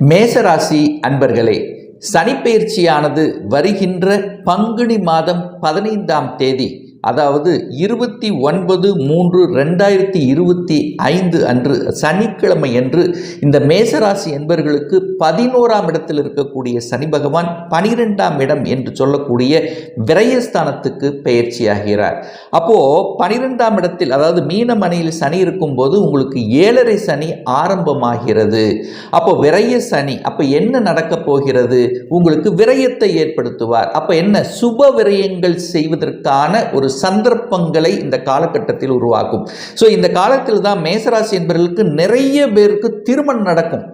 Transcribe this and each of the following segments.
மேசராசி அன்பர்களே சனிப்பெயர்ச்சியானது வருகின்ற பங்குனி மாதம் பதினைந்தாம் தேதி. அதாவது இருபத்தி ஒன்பது மூன்று ரெண்டாயிரத்தி இருபத்தி ஐந்து அன்று சனிக்கிழமை அன்று இந்த மேசராசி என்பர்களுக்கு பதினோராம் இடத்தில் இருக்கக்கூடிய சனி பகவான் பனிரெண்டாம் இடம் என்று சொல்லக்கூடிய விரயஸ்தானத்துக்கு பெயர்ச்சியாகிறார் அப்போது பனிரெண்டாம் இடத்தில் அதாவது மீனமணியில் சனி இருக்கும்போது உங்களுக்கு ஏழரை சனி ஆரம்பமாகிறது. அப்போ விரய சனி அப்போ என்ன நடக்கப் போகிறது? உங்களுக்கு விரயத்தை ஏற்படுத்துவார். அப்போ என்ன? சுப விரயங்கள் செய்வதற்கான ஒரு சந்தர்ப்பங்களை இந்த காலகட்டத்தில் உருவாக்கும். ஸோ இந்த காலத்தில் தான் மேசராசி என்பவர்களுக்கு நிறைய பேருக்கு திருமணம் நடக்கும்.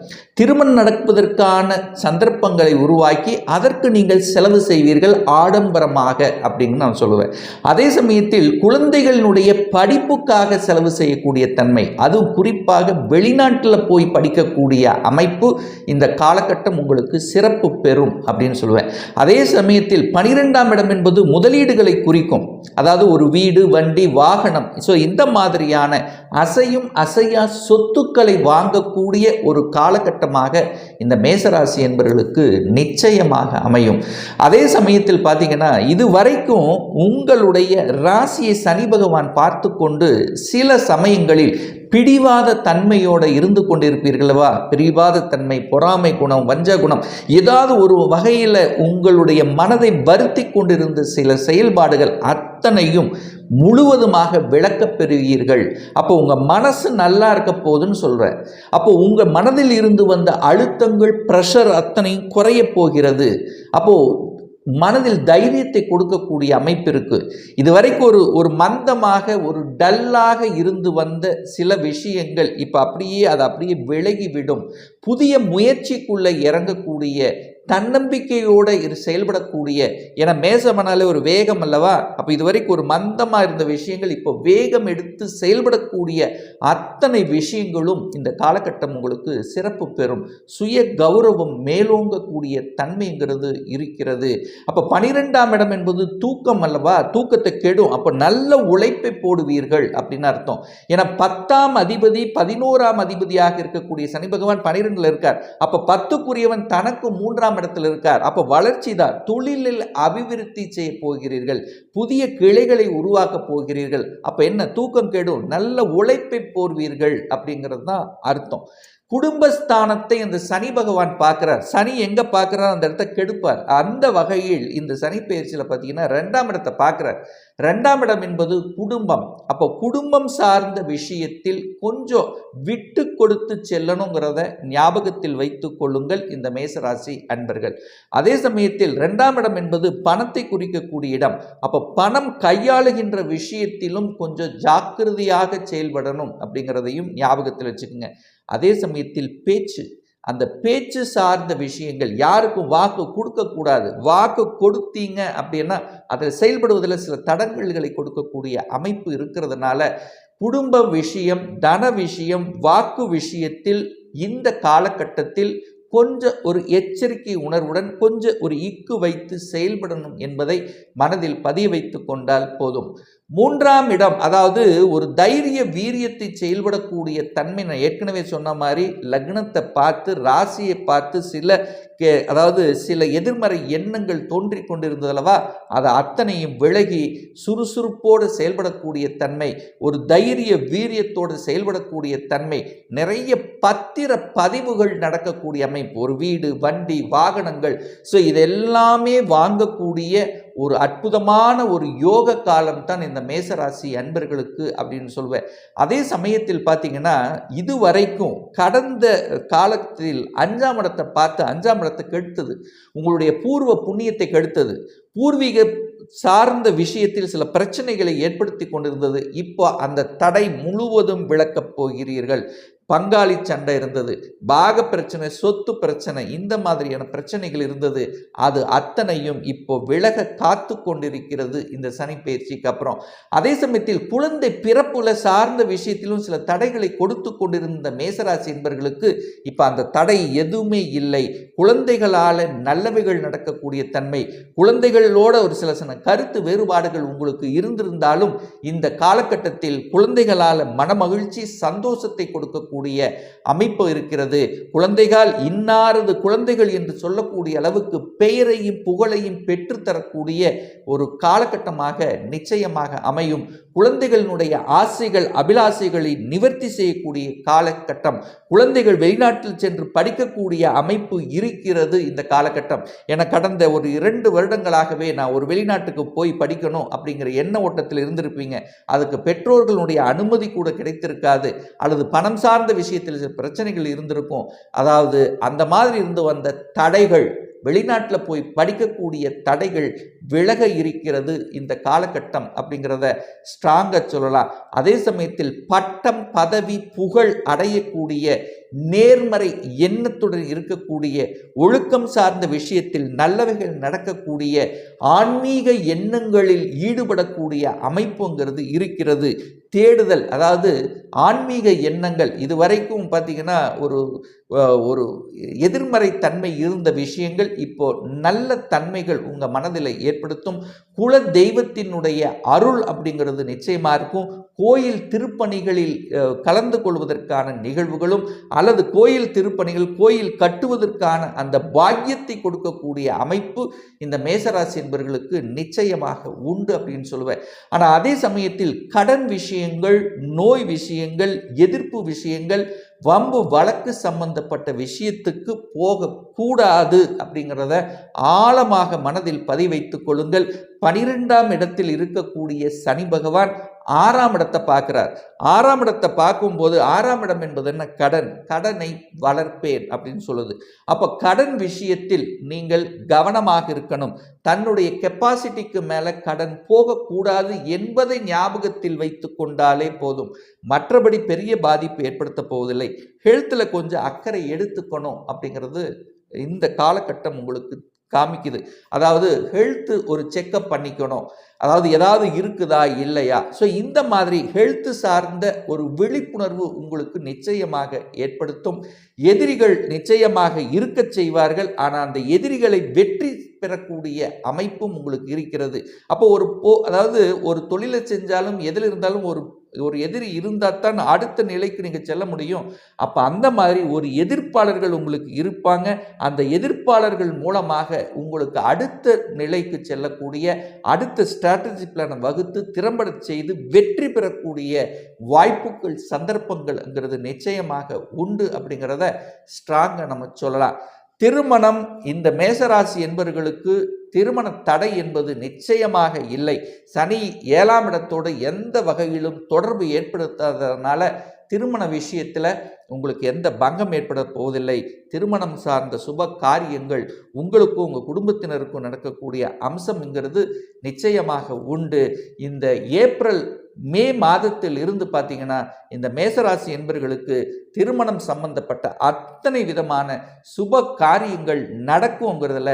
திருமணம் நடப்பதற்கான சந்தர்ப்பங்களை உருவாக்கி அதற்கு நீங்கள் செலவு செய்வீர்கள் ஆடம்பரமாக அப்படின்னு நான் சொல்லுவேன். அதே சமயத்தில் குழந்தைகளினுடைய படிப்புக்காக செலவு செய்யக்கூடிய தன்மை அதுவும் குறிப்பாக வெளிநாட்டில் போய் படிக்கக்கூடிய அமைப்பு இந்த காலகட்டம் உங்களுக்கு சிறப்பு பெறும் அப்படின்னு சொல்லுவேன். அதே சமயத்தில் பனிரெண்டாம் இடம் என்பது முதலீடுகளை குறிக்கும். அதாவது ஒரு வீடு வண்டி வாகனம். ஸோ இந்த மாதிரியான அசையும் அசையா சொத்துக்களை வாங்கக்கூடிய ஒரு காலகட்டமாக இந்த மேசராசி என்பவர்களுக்கு நிச்சயமாக அமையும். அதே சமயத்தில் பார்த்தீங்கன்னா இது வரைக்கும் உங்களுடைய ராசியை சனி பகவான் பார்த்து கொண்டு சில சமயங்களில் பிடிவாத தன்மையோடு இருந்து கொண்டிருப்பீர்களவா? பிடிவாத தன்மை பொறாமை குணம் வஞ்ச குணம் ஏதாவது ஒரு வகையில் உங்களுடைய மனதை வருத்தி கொண்டிருந்த சில செயல்பாடுகள் அத்தனையும் முழுவதுமாக விளக்கப் பெறுவீர்கள். அப்போ உங்கள் மனசு நல்லா இருக்க போதுன்னு சொல்கிறேன் அப்போ உங்கள் மனதில் இருந்து வந்த அழுத்தங்கள் ப்ரெஷர் அத்தனையும் குறைய போகிறது. அப்போது மனதில் தைரியத்தை கொடுக்கக்கூடிய அமைப்பு இருக்குது இதுவரைக்கும் ஒரு ஒரு மந்தமாக ஒரு டல்லாக இருந்து வந்த சில விஷயங்கள் இப்போ அப்படியே அது அப்படியே விலகிவிடும். புதிய முயற்சிக்குள்ளே இறங்கக்கூடிய தன்னம்பிக்கையோடு இரு செயல்படக்கூடிய ஏன்னா மேசமனாலே ஒரு வேகம் அல்லவா? அப்போ இதுவரைக்கும் ஒரு மந்தமாக இருந்த விஷயங்கள் இப்போ வேகம் எடுத்து செயல்படக்கூடிய அத்தனை விஷயங்களும் இந்த காலகட்டம் உங்களுக்கு சிறப்பு பெறும். சுய கௌரவம் மேலோங்கக்கூடிய தன்மைங்கிறது இருக்கிறது. அப்போ பனிரெண்டாம் இடம் என்பது தூக்கம் அல்லவா? தூக்கத்தை கெடும். அப்போ நல்ல உழைப்பை போடுவீர்கள் அப்படின்னு அர்த்தம். ஏன்னா பத்தாம் அதிபதி பதினோராம் அதிபதியாக இருக்கக்கூடிய சனி பகவான் பனிரெண்டில் இருக்கார். அப்போ பத்துக்குரியவன் தனக்கு மூன்றாம் மூன்றாம் இடத்தில் இருக்கார். அப்போ வளர்ச்சி தான். தொழிலில் அபிவிருத்தி செய்ய போகிறீர்கள். புதிய கிளைகளை உருவாக்க போகிறீர்கள். அப்போ என்ன? தூக்கம் கேடும். நல்ல உழைப்பை போர்வீர்கள் அப்படிங்கிறது தான் அர்த்தம். குடும்பஸ்தானத்தை இந்த சனி பகவான் பார்க்குறார். சனி எங்கே பார்க்குறார்? அந்த இடத்த கெடுப்பார். அந்த வகையில் இந்த சனி பயிற்சியில் பார்த்தீங்கன்னா ரெண்டாம் இடத்தை பார்க்குறார். ரெண்டாம் இடம் என்பது குடும்பம். அப்போ குடும்பம் சார்ந்த விஷயத்தில் கொஞ்சம் விட்டு கொடுத்து செல்லணுங்கிறத ஞாபகத்தில் வைத்து கொள்ளுங்கள் இந்த மேசராசி அன்பர்கள். அதே சமயத்தில் ரெண்டாம் இடம் என்பது பணத்தை குறிக்கக்கூடிய இடம். அப்போ பணம் கையாளுகின்ற விஷயத்திலும் கொஞ்சம் ஜாக்கிரதையாக செயல்படணும் அப்படிங்கிறதையும் ஞாபகத்தில் வச்சுக்கோங்க. அதே சமயத்தில் பேச்சு. அந்த பேச்சு சார்ந்த விஷயங்கள் யாருக்கும் வாக்கு கொடுக்கக்கூடாது. வாக்கு கொடுத்தீங்க அப்படின்னா அதில் செயல்படுவதில் சில தடங்கல்களை கொடுக்கக்கூடிய அமைப்பு இருக்கிறதுனால குடும்ப விஷயம் தன விஷயம் வாக்கு விஷயத்தில் இந்த காலகட்டத்தில் கொஞ்சம் ஒரு எச்சரிக்கை உணர்வுடன் கொஞ்சம் ஒரு இக்கு வைத்து செயல்படணும் என்பதை மனதில் பதிய வைத்து கொண்டால் போதும். மூன்றாம் இடம் அதாவது ஒரு தைரிய வீரியத்தை செயல்படக்கூடிய தன்மை நான் ஏற்கனவே சொன்ன மாதிரி லக்னத்தை பார்த்து ராசியை பார்த்து சில கே அதாவது சில எதிர்மறை எண்ணங்கள் தோன்றி கொண்டிருந்ததல்லவா அதை அத்தனையும் விலகி சுறுசுறுப்போடு செயல்படக்கூடிய தன்மை ஒரு தைரிய வீரியத்தோடு செயல்படக்கூடிய தன்மை நிறைய பத்திர பதிவுகள் நடக்கக்கூடிய அமைப்பு ஒரு வீடு வண்டி வாகனங்கள். ஸோ இதெல்லாமே வாங்கக்கூடிய ஒரு அற்புதமான ஒரு யோக காலம் தான் இந்த மேசராசி அன்பர்களுக்கு அப்படின்னு சொல்வேன். அதே சமயத்தில் பார்த்தீங்கன்னா இதுவரைக்கும் கடந்த காலத்தில் அஞ்சாம் இடத்தை பார்த்து அஞ்சாம் இடத்தை கெடுத்தது உங்களுடைய பூர்வ புண்ணியத்தை கெடுத்தது பூர்வீக சார்ந்த விஷயத்தில் சில பிரச்சனைகளை ஏற்படுத்தி கொண்டிருந்தது. இப்போ அந்த தடை முழுவதும் விளக்கப் போகிறீர்கள். பங்காளி சண்டை இருந்தது. பாக பிரச்சனை சொத்து பிரச்சனை இந்த மாதிரியான பிரச்சனைகள் இருந்தது. அது அத்தனையும் இப்போ விலக காத்து கொண்டிருக்கிறது இந்த சனி பயிற்சிக்கு அப்புறம். அதே சமயத்தில் குழந்தை பிறப்புல சார்ந்த விஷயத்திலும் சில தடைகளை கொடுத்து கொண்டிருந்த மேசராசி என்பர்களுக்கு இப்போ அந்த தடை எதுவுமே இல்லை. குழந்தைகளால் நல்லவைகள் நடக்கக்கூடிய தன்மை குழந்தைகளோட ஒரு சில சில கருத்து வேறுபாடுகள் உங்களுக்கு இருந்திருந்தாலும் இந்த காலகட்டத்தில் குழந்தைகளால் மனமகிழ்ச்சி சந்தோஷத்தை கொடுக்க கொடுக்கக்கூடிய அமைப்பு இருக்கிறது. குழந்தைகள் இன்னாரது குழந்தைகள் என்று சொல்லக்கூடிய அளவுக்கு பெயரையும் புகழையும் பெற்றுத்தரக்கூடிய ஒரு காலகட்டமாக நிச்சயமாக அமையும். குழந்தைகளினுடைய ஆசைகள் அபிலாசைகளை நிவர்த்தி செய்யக்கூடிய காலகட்டம். குழந்தைகள் வெளிநாட்டில் சென்று படிக்கக்கூடிய அமைப்பு இருக்கிறது இந்த காலகட்டம். என கடந்த ஒரு இரண்டு வருடங்களாகவே நான் ஒரு வெளிநாட்டுக்கு போய் படிக்கணும் அப்படிங்கிற எண்ண ஓட்டத்தில் இருந்திருப்பீங்க. அதுக்கு பெற்றோர்களுடைய அனுமதி கூட கிடைத்திருக்காது. அல்லது பணம் சார்ந்த விஷயத்தில் சில பிரச்சனைகள் இருந்திருக்கும். அதாவது அந்த மாதிரி இருந்து வந்த தடைகள் வெளிநாட்டில் போய் படிக்கக்கூடிய தடைகள் விலக இருக்கிறது இந்த காலகட்டம் அப்படிங்கிறத ஸ்ட்ராங்காக சொல்லலாம். அதே சமயத்தில் பட்டம் பதவி புகழ் அடையக்கூடிய நேர்மறை எண்ணத்துடன் இருக்கக்கூடிய ஒழுக்கம் சார்ந்த விஷயத்தில் நல்லவைகள் நடக்கக்கூடிய ஆன்மீக எண்ணங்களில் ஈடுபடக்கூடிய அமைப்புங்கிறது இருக்கிறது. தேடுதல் அதாவது ஆன்மீக எண்ணங்கள். இதுவரைக்கும் பார்த்தீங்கன்னா ஒரு ஒரு எதிர்மறை தன்மை இருந்த விஷயங்கள் இப்போ நல்ல தன்மைகள் உங்கள் மனதில் ஏற்படுத்தும். குல தெய்வத்தினுடைய அருள் அப்படிங்கிறது நிச்சயமாக இருக்கும். கோயில் திருப்பணிகளில் கலந்து கொள்வதற்கான நிகழ்வுகளும் அல்லது கோயில் திருப்பணிகள் கோயில் கட்டுவதற்கான அந்த பாக்கியத்தை கொடுக்கக்கூடிய அமைப்பு இந்த மேசராசி என்பவர்களுக்கு நிச்சயமாக உண்டு அப்படின்னு சொல்லுவேன். ஆனால் அதே சமயத்தில் கடன் விஷயங்கள் நோய் விஷயங்கள் எதிர்ப்பு விஷயங்கள் வம்பு வழக்கு சம்பந்தப்பட்ட விஷயத்துக்கு போகக்கூடாது அப்படிங்கிறத ஆழமாக மனதில் பதிவைத்துக் கொள்ளுங்கள். பனிரெண்டாம் இடத்தில் இருக்கக்கூடிய சனி பகவான் ஆறாம் இடத்தை பார்க்குறார். ஆறாம் இடத்தை பார்க்கும்போது ஆறாம் இடம் என்பது என்ன? கடன். கடனை வளர்ப்பேன் அப்படின்னு சொல்லுது. அப்போ கடன் விஷயத்தில் நீங்கள் கவனமாக இருக்கணும். தன்னுடைய கெப்பாசிட்டிக்கு மேலே கடன் போகக்கூடாது என்பதை ஞாபகத்தில் வைத்து கொண்டாலே போதும். மற்றபடி பெரிய பாதிப்பு ஏற்படுத்த போவதில்லை. ஹெல்த்தில் கொஞ்சம் அக்கறை எடுத்துக்கணும் அப்படிங்கிறது இந்த காலகட்டம் உங்களுக்கு காமிக்குது. அதாவது ஹெல்த்து ஒரு செக்கப் பண்ணிக்கணும். அதாவது ஏதாவது இருக்குதா இல்லையா? ஸோ இந்த மாதிரி ஹெல்த்து சார்ந்த ஒரு விழிப்புணர்வு உங்களுக்கு நிச்சயமாக ஏற்படுத்தும். எதிரிகள் நிச்சயமாக இருக்கச் செய்வார்கள். ஆனால் அந்த எதிரிகளை வெற்றி பெறக்கூடிய அமைப்பும் உங்களுக்கு இருக்கிறது. அப்போ ஒரு போ அதாவது ஒரு தொழிலை செஞ்சாலும் எதில் இருந்தாலும் ஒரு ஒரு எதிரி இருந்தால் தான் அடுத்த நிலைக்கு நீங்கள் செல்ல முடியும். அப்போ அந்த மாதிரி ஒரு எதிர்ப்பாளர்கள் உங்களுக்கு இருப்பாங்க. அந்த எதிர்ப்பாளர்கள் மூலமாக உங்களுக்கு அடுத்த நிலைக்கு செல்லக்கூடிய அடுத்த ஸ்ட்ராட்டஜி பிளானை வகுத்து திறம்பட செய்து வெற்றி பெறக்கூடிய வாய்ப்புகள் சந்தர்ப்பங்கள்ங்கிறது நிச்சயமாக உண்டு அப்படிங்கிறத ஸ்ட்ராங்காக நம்ம சொல்லலாம். திருமணம் இந்த மேசராசி என்பவர்களுக்கு திருமண தடை என்பது நிச்சயமாக இல்லை. சனி ஏழாம் இடத்தோடு எந்த வகையிலும் தொடர்பு ஏற்படுத்தாததுனால திருமண விஷயத்தில் உங்களுக்கு எந்த பங்கம் ஏற்பட போவதில்லை. திருமணம் சார்ந்த சுப காரியங்கள் உங்களுக்கும் உங்கள் குடும்பத்தினருக்கும் நடக்கக்கூடிய அம்சம்ங்கிறது நிச்சயமாக உண்டு. இந்த ஏப்ரல் மே மாதத்தில் இருந்து பார்த்தீங்கன்னா இந்த மேசராசி என்பர்களுக்கு திருமணம் சம்பந்தப்பட்ட அத்தனை விதமான சுப காரியங்கள் நடக்குங்கிறதுல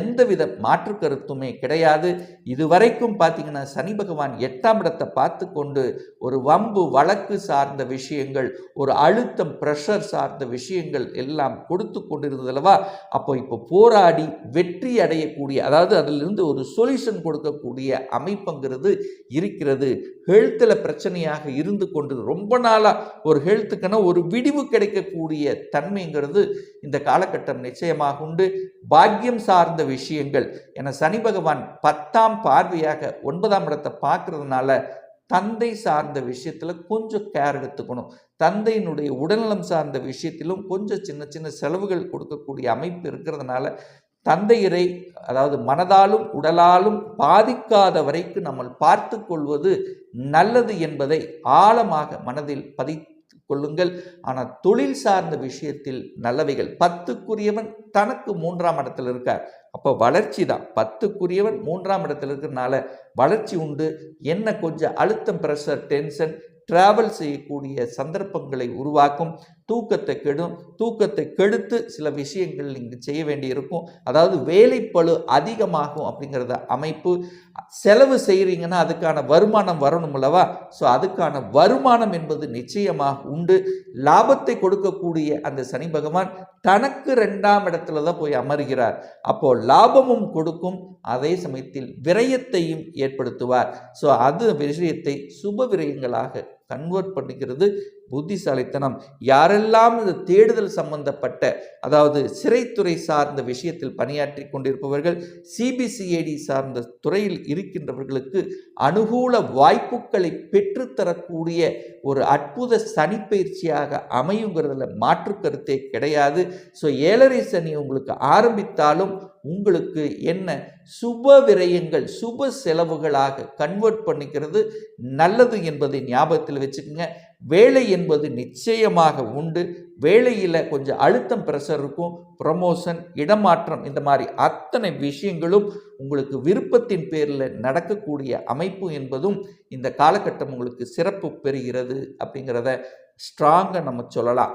எந்தவித மாற்று கருத்துமே கிடையாது. இதுவரைக்கும் பார்த்தீங்கன்னா சனி பகவான் எட்டாம் இடத்தை பார்த்து கொண்டு ஒரு வம்பு வழக்கு சார்ந்த விஷயங்கள் ஒரு அழுத்தம் ப்ரெஷர் சார்ந்த விஷயங்கள் எல்லாம் கொடுத்து கொண்டிருந்ததல்லவா அப்போ இப்போ போராடி வெற்றி அடையக்கூடிய அதாவது அதிலிருந்து ஒரு சொல்யூஷன் கொடுக்கக்கூடிய அமைப்புங்கிறது இருக்கிறது. ஹெல்த்தில் பிரச்சனையாக இருந்து கொண்டு ரொம்ப நாளாக ஒரு ஹெல்த்துக்கான ஒரு விடிவு கிடைக்கக்கூடிய தன்மைங்கிறது இந்த காலகட்டம் நிச்சயமாக உண்டு. பாக்கியம் சார்ந்த விஷயங்கள். என சனி பகவான் பத்தாம் பார்வையாக ஒன்பதாம் இடத்தை பார்க்கறதுனால தந்தை சார்ந்த விஷயத்தில் கொஞ்சம் கேர் எடுத்துக்கணும். தந்தையினுடைய உடல்நலம் சார்ந்த விஷயத்திலும் கொஞ்சம் சின்ன சின்ன செலவுகள் கொடுக்கக்கூடிய அமைப்பு இருக்கிறதுனால தந்தையரை அதாவது மனதாலும் உடலாலும் பாதிக்காத வரைக்கும் நம்ம பார்த்து கொள்வது நல்லது என்பதை ஆழமாக மனதில் பதித்து கொள்ளுங்கள். ஆனால் தொழில் சார்ந்த விஷயத்தில் நல்லவைகள். பத்துக்குரியவன் தனக்கு மூன்றாம் இடத்தில் இருக்கார். அப்போ வளர்ச்சி தான். பத்துக்குரியவன் மூன்றாம் இடத்துல இருக்கிறனால வளர்ச்சி உண்டு. என்ன கொஞ்சம் அழுத்தம் ப்ரெஷர் டென்ஷன் டிராவல் செய்யக்கூடிய சந்தர்ப்பங்களை உருவாக்கும். தூக்கத்தை கெடும் தூக்கத்தை கெடுத்து சில விஷயங்கள் நீங்கள் செய்ய வேண்டியிருக்கும். அதாவது வேலைப்பளு அதிகமாகும் அப்படிங்கிறத அமைப்பு செலவு செய்கிறீங்கன்னா அதுக்கான வருமானம் வரணும் அல்லவா? ஸோ அதுக்கான வருமானம் என்பது நிச்சயமாக உண்டு. லாபத்தை கொடுக்கக்கூடிய அந்த சனி பகவான் தனக்கு ரெண்டாம் இடத்துல தான் போய் அமர்கிறார். அப்போ லாபமும் கொடுக்கும். அதே சமயத்தில் விரயத்தையும் ஏற்படுத்துவார். ஸோ அது விஷயத்தை சுப விரயங்களாக கன்வெர்ட் பண்ணிக்கிறது புத்திசாலித்தனம். யாரெல்லாம் இந்த தேடுதல் சம்பந்தப்பட்ட அதாவது சிறைத்துறை சார்ந்த விஷயத்தில் பணியாற்றி கொண்டிருப்பவர்கள் சிபிசிஐடி சார்ந்த துறையில் இருக்கின்றவர்களுக்கு அனுகூல வாய்ப்புகளை பெற்றுத்தரக்கூடிய ஒரு அற்புத சனிப்பயிற்சியாக அமையுங்கிறதுல மாற்று கருத்தே கிடையாது. ஸோ ஏழரை சனி உங்களுக்கு ஆரம்பித்தாலும் உங்களுக்கு என்ன சுப விரயங்கள் சுப செலவுகளாக கன்வெர்ட் பண்ணிக்கிறது நல்லது என்பதை ஞாபகத்தில் வச்சுக்கோங்க. வேலை என்பது நிச்சயமாக உண்டு. வேலையில் கொஞ்சம் அழுத்தம் ப்ரெஷர் இருக்கும். ப்ரமோஷன் இடமாற்றம் இந்த மாதிரி அத்தனை விஷயங்களும் உங்களுக்கு விருப்பத்தின் பேரில் நடக்கக்கூடிய அமைப்பு என்பதும் இந்த காலகட்டம் உங்களுக்கு சிறப்பு பெறுகிறது அப்படிங்கிறத ஸ்ட்ராங்காக நம்ம சொல்லலாம்.